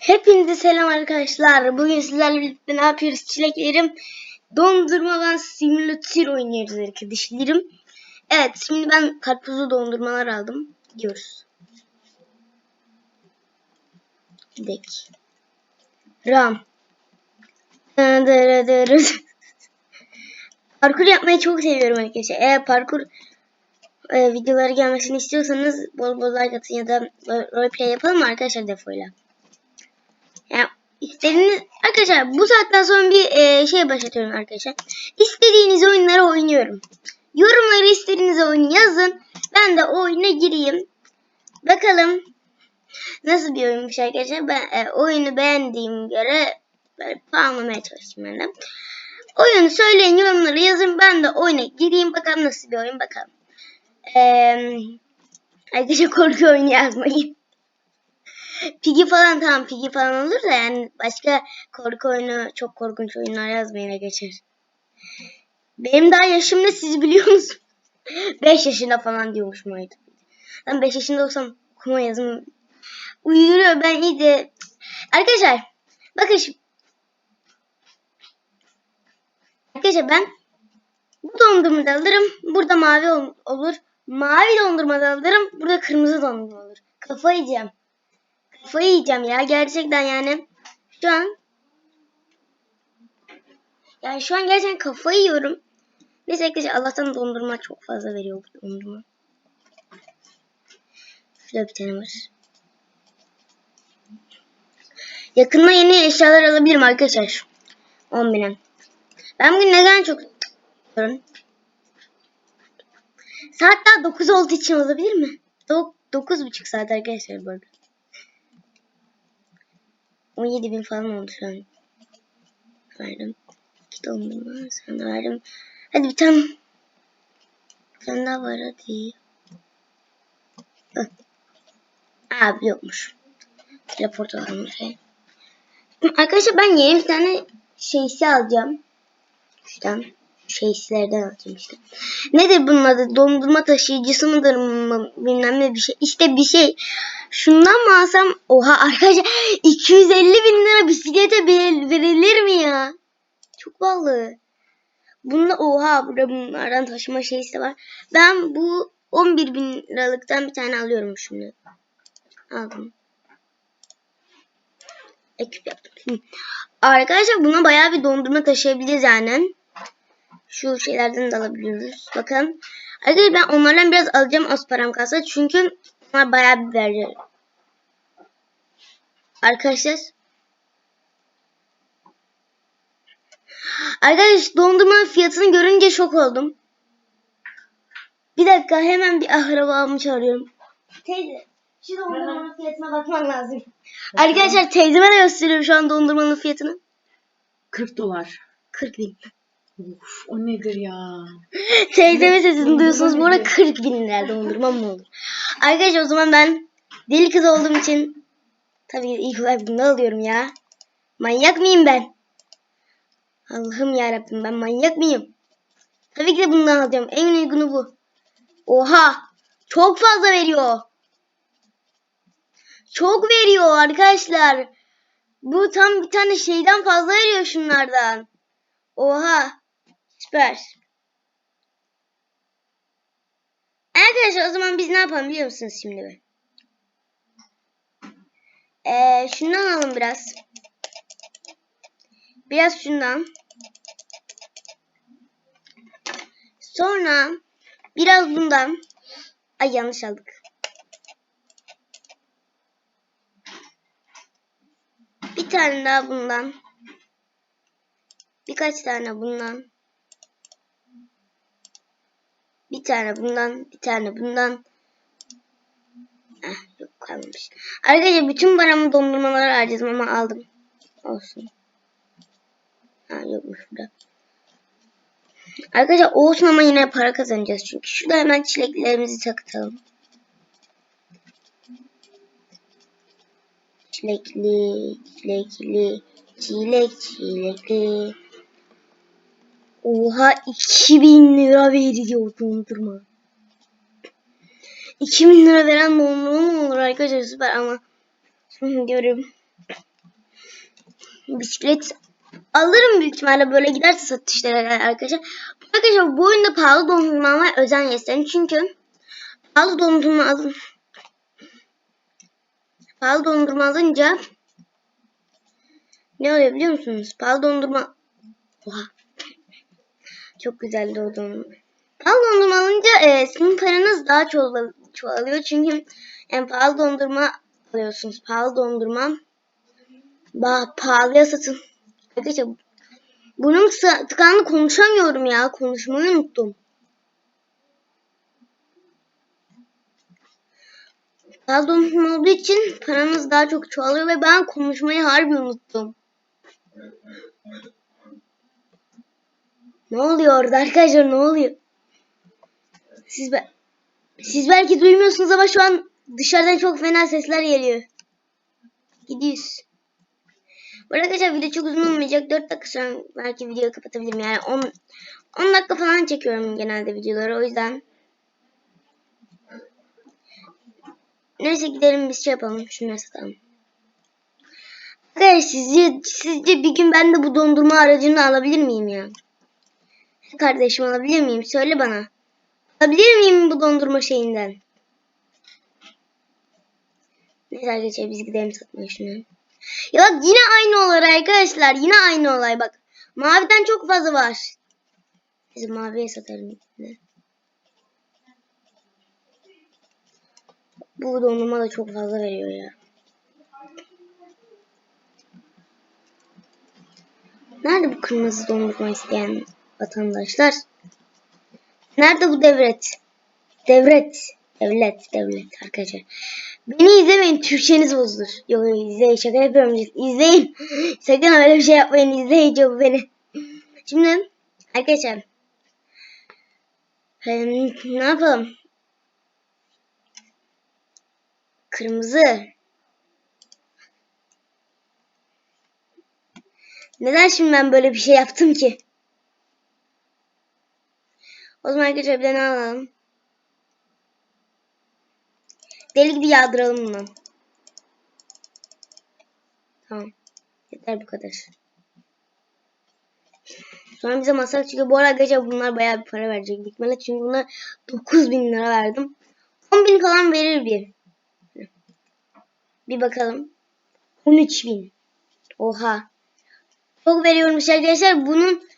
Hepinize selam arkadaşlar. Bugün sizlerle birlikte ne yapıyoruz? Çileklerim dondurmadan simülatör oynuyoruz arkadaşlarım. Evet şimdi ben karpuzlu dondurmalar aldım. Gidiyoruz. Gidek. Ram. parkur yapmayı çok seviyorum arkadaşlar. Eğer parkur e, videoları gelmesini istiyorsanız bol bol like atın ya da roleplay yapalım arkadaşlar defoyla. Yani istediğiniz arkadaşlar bu saatten sonra bir e, şey başlatıyorum arkadaşlar. İstediğiniz oyunları oynuyorum. Yorumları istediğiniz oyunu yazın. Ben de o oyuna gireyim. Bakalım nasıl bir oyunmuş arkadaşlar. Ben e, oyunu beğendiğim göre böyle puanlamaya çalışayım ben de. Oyunu söyleyin yorumları yazın. Ben de oyuna gireyim. Bakalım nasıl bir oyun bakalım. Ee, arkadaşlar korku oyunu yazmayın. Piggy falan tamam Piggy falan olur da yani başka korku oyunu çok korkunç oyunlar yazmayın geçer. Benim daha yaşım ne siz biliyor musunuz? 5 yaşında falan diyormuş muydu? Ben 5 yaşında olsam okuma yazım uyuyor ben iyi de arkadaşlar bakın şimdi arkadaşlar ben bu dondurma da alırım burada mavi ol- olur mavi dondurma da alırım burada kırmızı dondurma olur kafayı yiyeceğim kafayı yiyeceğim ya gerçekten yani şu an yani şu an gerçekten kafayı yiyorum. Neyse arkadaşlar Allah'tan dondurma çok fazla veriyor bu dondurma. Şurada bir tane var. Yakında yeni eşyalar alabilirim arkadaşlar. 10 bine. Ben bugün neden çok istiyorum? Saat daha 9 olduğu için olabilir mi? 9.5 saat arkadaşlar bu arada. 17 bin falan oldu şu an. Verdim. İki dondurma sana verdim. Hadi bir tane. Bir tane daha var hadi. Hah. Abi yokmuş. Teleport alalım şey. Arkadaşlar ben yeni bir tane şeysi alacağım. Şuradan şeyslerden alacağım işte. Nedir bunun adı? Dondurma taşıyıcısı mıdır mı? Bilmem ne bir şey. İşte bir şey. Şundan mı alsam? Oha arkadaşlar 250 bin lira bisiklete verilir mi ya? Çok pahalı. Bunda oha bunlardan taşıma şeysi var. Ben bu 11 bin liralıktan bir tane alıyorum şimdi. Aldım. Ekip yaptım. Arkadaşlar buna bayağı bir dondurma taşıyabiliriz yani. Şu şeylerden de alabiliyoruz. Bakın. Arkadaşlar ben onlardan biraz alacağım az param kalsa. Çünkü onlar bayağı bir veriyor. Arkadaşlar. Arkadaşlar dondurmanın fiyatını görünce şok oldum. Bir dakika hemen bir akrabamı çağırıyorum. Teyze şu dondurmanın fiyatına bakman lazım. Arkadaşlar teyzeme de gösteriyorum şu an dondurmanın fiyatını. 40 dolar. 40 bin. Uf, o nedir ya? Teyzeme sesini duyuyorsunuz. Bu arada 40 bin lira dondurma mı olur? Arkadaşlar o zaman ben deli kız olduğum için tabii ilk olarak bunu alıyorum ya. Manyak mıyım ben? Allah'ım yarabbim ben manyak mıyım? Tabii ki de bundan alacağım. En uygunu bu. Oha! Çok fazla veriyor. Çok veriyor arkadaşlar. Bu tam bir tane şeyden fazla veriyor şunlardan. Oha! Süper. Arkadaşlar o zaman biz ne yapalım biliyor musunuz şimdi? Ee, şundan alalım biraz. Biraz şundan. Sonra biraz bundan. Ay yanlış aldık. Bir tane daha bundan. Birkaç tane bundan. Bir tane bundan, bir tane bundan. Eh, yok kalmamış. Arkadaşlar bütün paramı dondurmalara harcadım ama aldım. Olsun. Ha yokmuş burada. Arkadaşlar olsun ama yine para kazanacağız çünkü. Şurada hemen çileklerimizi takıtalım. Çilekli, çilekli, çilek, çilekli. Oha 2000 lira veriyor dondurma. 2000 lira veren dondurma mı olur arkadaşlar süper ama diyorum bisiklet alırım büyük ihtimalle böyle giderse satışlara arkadaşlar. Arkadaşlar bu oyunda pahalı dondurma var özen gösterin çünkü pahalı dondurma alın pahalı dondurma alınca ne oluyor biliyor musunuz? Pahalı dondurma Oha. Çok güzeldi o dondurma. Pahalı dondurma alınca e, sizin paranız daha çoğal çoğalıyor. Çünkü en pahalı dondurma alıyorsunuz. Pahalı dondurma bah pahalıya satın. Arkadaşlar tıka- tıkandı konuşamıyorum ya. Konuşmayı unuttum. Pahalı dondurma olduğu için paranız daha çok çoğalıyor ve ben konuşmayı harbi unuttum. Ne oluyor orada arkadaşlar ne oluyor? Siz be siz belki duymuyorsunuz ama şu an dışarıdan çok fena sesler geliyor. Gidiyoruz. Bu arkadaşlar video çok uzun olmayacak. 4 dakika sonra belki videoyu kapatabilirim. Yani 10 10 dakika falan çekiyorum genelde videoları. O yüzden Neyse gidelim biz şey yapalım. Şunları satalım. Arkadaşlar sizce, sizce bir gün ben de bu dondurma aracını alabilir miyim ya? Kardeşim alabilir miyim? Söyle bana. Alabilir miyim bu dondurma şeyinden? Neyse arkadaşlar biz gidelim satmaya şunu. Ya bak yine aynı olay arkadaşlar. Yine aynı olay bak. Maviden çok fazla var. Biz maviye satarım. ikisini. Bu dondurma da çok fazla veriyor ya. Nerede bu kırmızı dondurma isteyen vatandaşlar? Nerede bu devlet? Devlet. Devlet, devlet arkadaşlar. Beni izlemeyin, Türkçeniz bozulur. Yok yok izleyin, şaka yapıyorum. İzleyin. Sakın öyle bir şey yapmayın, izleyin çok beni. Şimdi arkadaşlar. ne yapalım? Kırmızı. Neden şimdi ben böyle bir şey yaptım ki? O zaman arkadaşlar bir de ne alalım? Deli gibi yağdıralım bunu. Tamam. Yeter bu kadar. Sonra bize masraf çıkıyor. Bu arada arkadaşlar bunlar bayağı bir para verecek. ihtimalle. Çünkü buna 9000 lira verdim. 10 bin falan verir bir. Bir bakalım. 13 bin. Oha. Çok veriyormuş arkadaşlar. Bunun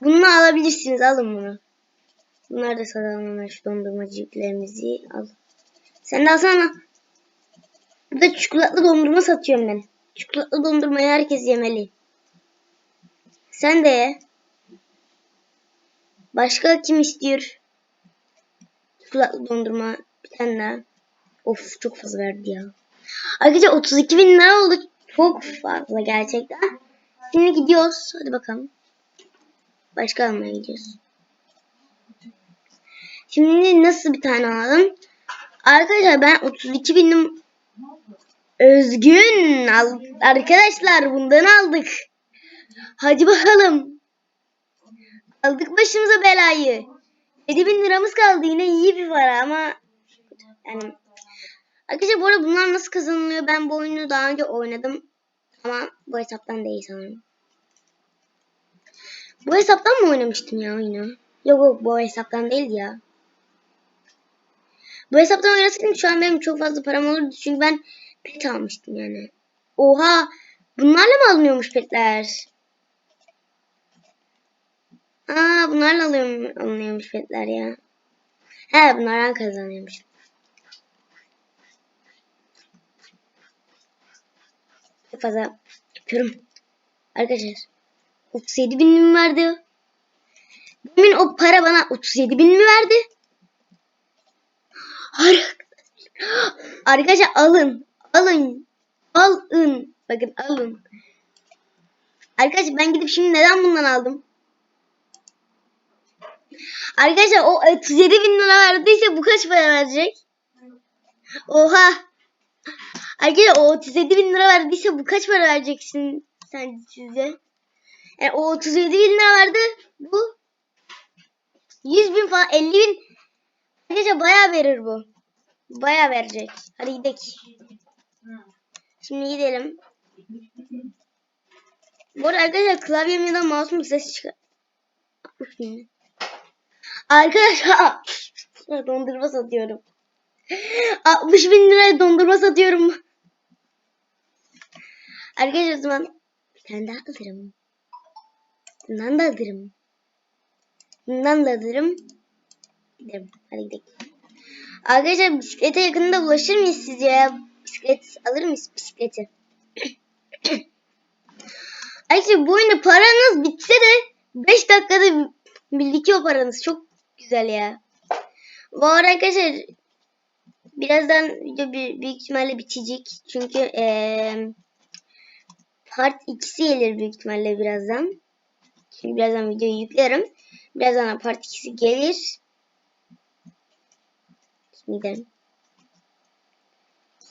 bunu alabilirsiniz. Alın bunu. Bunlar da şu dondurmacıklarımızı al. Sen de alsana. Burada çikolatlı dondurma satıyorum ben. Çikolatlı dondurmayı herkes yemeli. Sen de ye. Başka kim istiyor? Çikolatlı dondurma bir tane daha. Of çok fazla verdi ya. Arkadaşlar 32 bin lira oldu. Çok fazla gerçekten. Şimdi gidiyoruz. Hadi bakalım. Başka almaya gidiyoruz. Şimdi nasıl bir tane alalım? Arkadaşlar ben 32 binim özgün al arkadaşlar bundan aldık. Hadi bakalım. Aldık başımıza belayı. 7 bin liramız kaldı yine iyi bir para ama yani Arkadaşlar bu arada bunlar nasıl kazanılıyor? Ben bu oyunu daha önce oynadım. Ama bu hesaptan değil sanırım. Bu hesaptan mı oynamıştım ya oyunu? Yok yok bu hesaptan değil ya. Bu hesaptan oynasaydım şu an benim çok fazla param olurdu. Çünkü ben pet almıştım yani. Oha! Bunlarla mı alınıyormuş petler? Aa bunlarla alıyor, alınıyormuş petler ya. He bunlardan kazanıyormuş. Çok fazla yapıyorum. Arkadaşlar 37 bin mi verdi? Demin o para bana 37 bin mi verdi? Ar- Arkadaşlar alın. Alın. Alın. Bakın alın. Arkadaşlar ben gidip şimdi neden bundan aldım? Arkadaşlar o 37 bin lira verdiyse bu kaç para verecek? Oha. Arkadaşlar o 37 bin lira verdiyse bu kaç para vereceksin sen sizce? Yani o 37 bin lira verdi. Bu 100 bin falan 50 bin. Arkadaşlar bayağı verir bu. Bayağı verecek. Hadi gidelim. Şimdi gidelim. Bu arada arkadaşlar klavyem ya da mouse'um ses çıkar. Arkadaşlar dondurma satıyorum. 60 bin liraya dondurma satıyorum. Arkadaşlar o zaman bir tane daha alırım. Bundan da alırım. Bundan da alırım. Gidelim. Hadi gidelim. Arkadaşlar bisiklete yakında ulaşır mıyız sizce ya? Bisiklet alır mıyız bisikleti? Arkadaşlar bu oyunda paranız bitse de 5 dakikada birikiyor paranız. Çok güzel ya. Bu arkadaşlar birazdan video büyük ihtimalle bitecek. Çünkü eee part 2'si gelir büyük ihtimalle birazdan. Şimdi birazdan videoyu yüklerim. Birazdan da part 2'si gelir. Şimdi gidelim.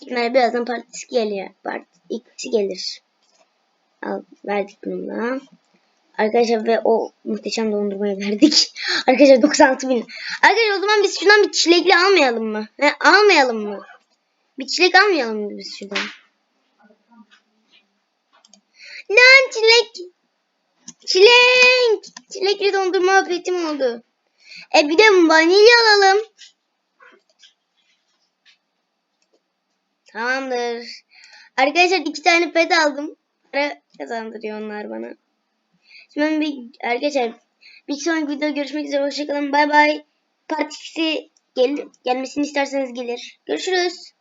İhtimalle birazdan part 2'si geliyor. Part 2'si gelir. Al, verdik bunu da. Arkadaşlar ve o muhteşem dondurmayı verdik. Arkadaşlar 96 bin. Arkadaşlar o zaman biz şuradan bir çilekli almayalım mı? He, almayalım mı? Bir çilek almayalım mı biz şuradan? Lan çilek. Çilek. Çilekli dondurma apetim oldu. E bir de vanilya alalım. Tamamdır. Arkadaşlar iki tane pet aldım. Para kazandırıyor onlar bana. Şimdi ben bir arkadaşlar bir sonraki videoda görüşmek üzere. Hoşçakalın. Bay bay. Partisi gel gelmesini isterseniz gelir. Görüşürüz.